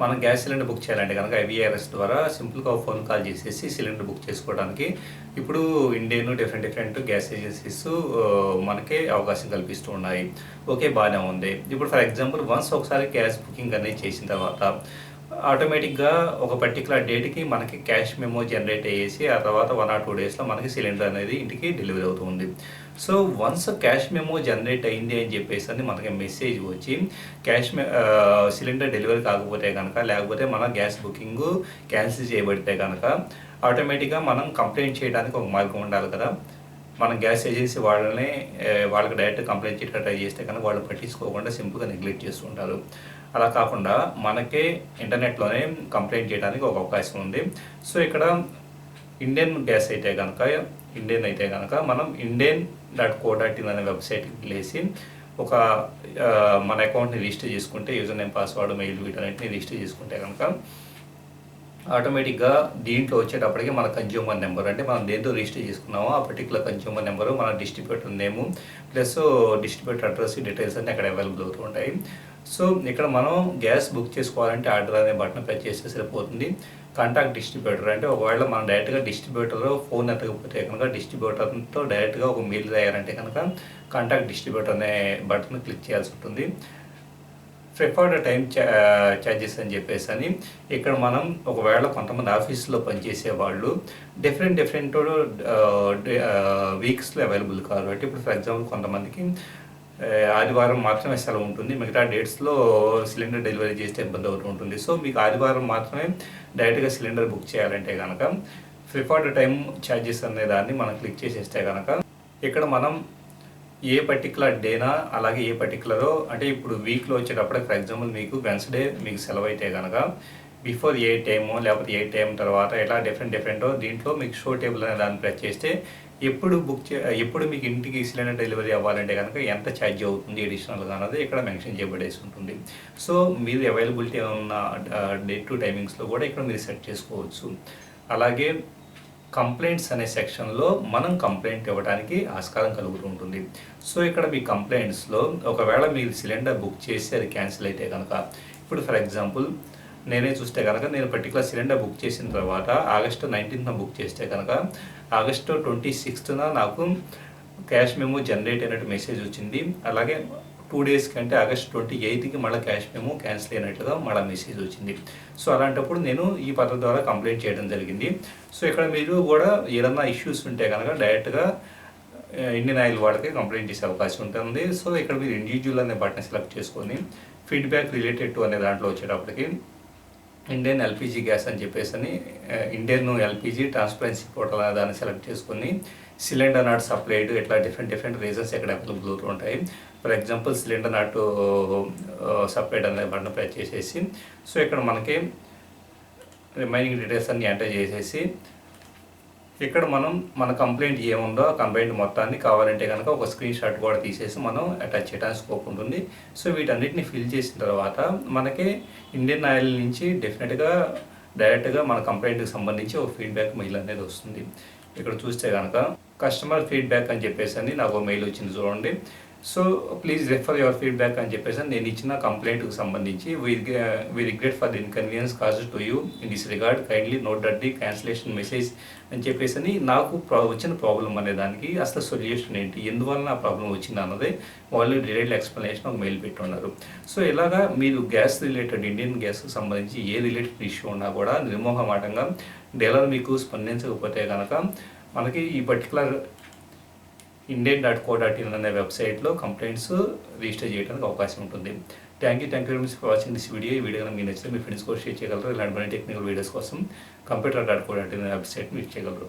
మనం gas cylinder book చేయాలంటే కనుక ఐవీఆర్ఎస్ ద్వారా సింపుల్గా ఫోన్ కాల్ చేసేసి సిలిండర్ బుక్ చేసుకోవడానికి ఇప్పుడు Indane different different gas agencies మనకి అవకాశం కల్పిస్తూ ఉన్నాయి. ఓకే బాగానే ఉంది. ఇప్పుడు ఫర్ ఎగ్జాంపుల్ వన్స్ ఒకసారి గ్యాస్ బుకింగ్ అనేది చేసిన తర్వాత ఆటోమేటిక్గా ఒక పర్టికులర్ డేట్కి మనకి క్యాష్ మెమో జనరేట్ అయ్యేసి ఆ తర్వాత వన్ ఆర్ టూ డేస్లో మనకి సిలిండర్ అనేది ఇంటికి డెలివరీ అవుతుంది. So once cash memo generate అయింది అని చెప్పేసి అని మనకి మెసేజ్ వచ్చి క్యాష్ మె సిలిండర్ డెలివరీ కాకపోతే కనుక లేకపోతే మన గ్యాస్ బుకింగ్ క్యాన్సిల్ చేయబడితే కనుక ఆటోమేటిక్గా మనం కంప్లైంట్ చేయడానికి ఒక మార్గం ఉండాలి కదా. మనం గ్యాస్ ఏజెన్సీ వాళ్ళని వాళ్ళకి డైరెక్ట్ కంప్లైంట్ చేయడానికి ట్రై చేస్తే కనుక వాళ్ళు పట్టించుకోకుండా సింపుల్గా నెగ్లెక్ట్ చేస్తుంటారు. అలా కాకుండా మనకే ఇంటర్నెట్లోనే కంప్లైంట్ చేయడానికి ఒక అవకాశం ఉంది. సో ఇక్కడ ఇండియన్ గ్యాస్ అయితే కనుక ఇండియన్ అయితే కనుక మనం Indane dot co dot in అనే వెబ్సైట్కి వెళ్ళేసి ఒక మన అకౌంట్ని రిజిస్టర్ చేసుకుంటే యూజర్ నేమ్ పాస్వర్డ్ మెయిల్ వీటన్నిటిని రిజిస్టర్ చేసుకుంటే కనుక ఆటోమేటిక్గా దీంట్లో వచ్చేటప్పటికి మన కన్జ్యూమర్ నెంబర్ అంటే మనం దేంతో రిజిస్టర్ చేసుకున్నామో ఆ పర్టికులర్ కన్జ్యూమర్ నెంబరు మన distributor name plus distributor address details అన్ని అక్కడ అవైలబుల్ అవుతూ ఉంటాయి. సో ఇక్కడ మనం గ్యాస్ బుక్ చేసుకోవాలంటే ఆర్డర్ అనే బటన్ ప్రెస్ చేస్తే సరిపోతుంది. కాంటాక్ట్ డిస్ట్రిబ్యూటర్ అంటే ఒకవేళ మనం డైరెక్ట్గా డిస్ట్రిబ్యూటర్ ఫోన్ ఎత్తకపోతే కనుక డిస్ట్రిబ్యూటర్తో డైరెక్ట్గా ఒక మెయిల్ రాయాలంటే కనుక కాంటాక్ట్ డిస్ట్రిబ్యూటర్ అనే బటన్ క్లిక్ చేయాల్సి ఉంటుంది. ప్రిఫర్డ్ టైం ఛార్జెస్ అని చెప్పేసి అని ఇక్కడ మనం ఒకవేళ కొంతమంది ఆఫీస్లో పనిచేసే వాళ్ళు డిఫరెంట్ డిఫరెంట్ వీక్స్లో అవైలబుల్ కాబట్టి ఇప్పుడు ఫర్ ఎగ్జాంపుల్ కొంతమందికి ఆదివారం మాత్రమే సెలవు ఉంటుంది. మిగతా డేట్స్లో సిలిండర్ డెలివరీ చేస్తే ఇబ్బంది అవుతూ ఉంటుంది. సో మీకు ఆదివారం మాత్రమే డైరెక్ట్గా సిలిండర్ బుక్ చేయాలంటే కనుక ప్రిఫర్డ్ టైం ఛార్జెస్ అనే దాన్ని మనం క్లిక్ చేసేస్తే కనుక ఇక్కడ మనం ఏ పర్టికులర్ డేనా అలాగే ఏ పర్టికులరో అంటే ఇప్పుడు వీక్లో వచ్చేటప్పుడు ఫర్ ఎగ్జాంపుల్ మీకు వెన్స్డే మీకు సెలవు అయితే కనుక బిఫోర్ ఏ టైము లేకపోతే ఏ టైం తర్వాత ఎలా డిఫరెంట్ డిఫరెంటో దీంట్లో మీకు షో టేబుల్ అనే దాన్ని ప్రెస్ చేస్తే ఎప్పుడు బుక్ చే ఎప్పుడు మీకు ఇంటికి సిలిండర్ డెలివరీ అవ్వాలంటే కనుక ఎంత ఛార్జ్ అవుతుంది అడిషనల్గా అన్నది ఇక్కడ మెన్షన్ చేయబడేసి ఉంటుంది. సో మీరు అవైలబిలిటీ ఉన్న డే టు టైమింగ్స్లో కూడా ఇక్కడ మీరు సెట్ చేసుకోవచ్చు. అలాగే కంప్లైంట్స్ అనే సెక్షన్లో మనం కంప్లైంట్ ఇవ్వడానికి ఆస్కారం కలుగుతూ ఉంటుంది. సో ఇక్కడ మీ కంప్లైంట్స్లో ఒకవేళ మీరు సిలిండర్ బుక్ చేసి అది క్యాన్సిల్ అయితే కనుక ఇప్పుడు ఫర్ ఎగ్జాంపుల్ నేనే చూస్తే కనుక నేను పర్టికులర్ సిలిండర్ బుక్ చేసిన తర్వాత ఆగస్టు నైన్టీన్త్న బుక్ చేస్తే కనుక ఆగస్టు ట్వంటీ సిక్స్త్న నాకు క్యాష్ మేము జనరేట్ అయినట్టు మెసేజ్ వచ్చింది. అలాగే టూ డేస్ కంటే ఆగస్ట్ ట్వంటీ ఎయిత్కి మళ్ళీ క్యాష్ మేము క్యాన్సిల్ అయినట్లుగా మళ్ళీ మెసేజ్ వచ్చింది. సో అలాంటప్పుడు నేను ఈ పద్ధతి ద్వారా కంప్లైంట్ చేయడం జరిగింది. సో ఇక్కడ మీరు కూడా ఏదన్నా ఇష్యూస్ ఉంటే కనుక డైరెక్ట్గా ఇండియన్ ఆయిల్ వాళ్ళకి కంప్లైంట్ చేసే అవకాశం ఉంటుంది. సో ఇక్కడ మీరు ఇండివిజువల్ అనే బటన్ సెలెక్ట్ చేసుకొని ఫీడ్బ్యాక్ రిలేటెడ్ టు అనే దాంట్లో వచ్చేటప్పటికి ఇండియన్ ఎల్పిజి గ్యాస్ అని చెప్పేసి అని ఇండియన్ ఎల్పిజి ట్రాన్స్పరెన్సీ పోర్టల్ అనే దాన్ని సెలెక్ట్ చేసుకొని సిలిండర్ నాట్ సప్లైడ్ ఇట్లా డిఫరెంట్ డిఫరెంట్ రీజన్స్ ఇక్కడ అవైలబుల్ ఉంటాయి. For example cylinder not supplied అనే బటన్ ప్రెస్ చేసేసి సో ఇక్కడ మనకి రిమైనింగ్ డీటెయిల్స్ అన్ని ఎంటర్ చేసేసి ఇక్కడ మనం మన కంప్లైంట్ ఏముందో ఆ కంప్లైంట్ మొత్తాన్ని కావాలంటే కనుక ఒక స్క్రీన్ షాట్ కూడా తీసేసి మనం అటాచ్ చేయడానికి స్కోప్ ఉంటుంది. సో వీటన్నిటిని ఫిల్ చేసిన తర్వాత మనకి ఇండియన్ ఆయిల్ నుంచి డెఫినెట్గా డైరెక్ట్గా మన కంప్లైంట్కి సంబంధించి ఒక ఫీడ్బ్యాక్ మెయిల్ అనేది వస్తుంది. ఇక్కడ చూస్తే కనుక కస్టమర్ ఫీడ్బ్యాక్ అని చెప్పేసి అని నాకు మెయిల్ వచ్చింది చూడండి. So please refer your feedback అని చెప్పేసి నేను ఇచ్చిన కంప్లైంట్కి సంబంధించి we we regret for the inconvenience caused to you in this regard kindly note that the cancellation message అని చెప్పేసి అని నాకు వచ్చిన ప్రాబ్లం అనే దానికి అసలు సొల్యూషన్ ఏంటి? ఎందువల్ల ఆ ప్రాబ్లం వచ్చింది అన్నది వాళ్ళు డీటెయిల్ ఎక్స్ప్లెనేషన్ ఒక మెయిల్ పెట్టున్నారు. సో ఇలాగా మీరు గ్యాస్ రిలేటెడ్ ఇండియన్ గ్యాస్కి సంబంధించి ఏ రిలేటెడ్ ఇష్యూ ఉన్నా కూడా నిర్మోహమాటంగా డీలర్ మీకు స్పందించకపోతే కనుక మనకి ఈ particular Indane dot co dot in అనే వెబ్సైట్లో కంప్లైంట్స్ రిజిస్టర్ చేయడానికి అవకాశం ఉంటుంది. Thank you thank you very much for watching this video ఈ వీడియో కనుక మీకు నచ్చితే మీ ఫ్రెండ్స్ కూడా షేర్ చేయగలరు. ఇలాంటి మనీ టెక్నికల్ వీడియోస్ కోసం computer dot co dot in website మీరు చేయగలరు.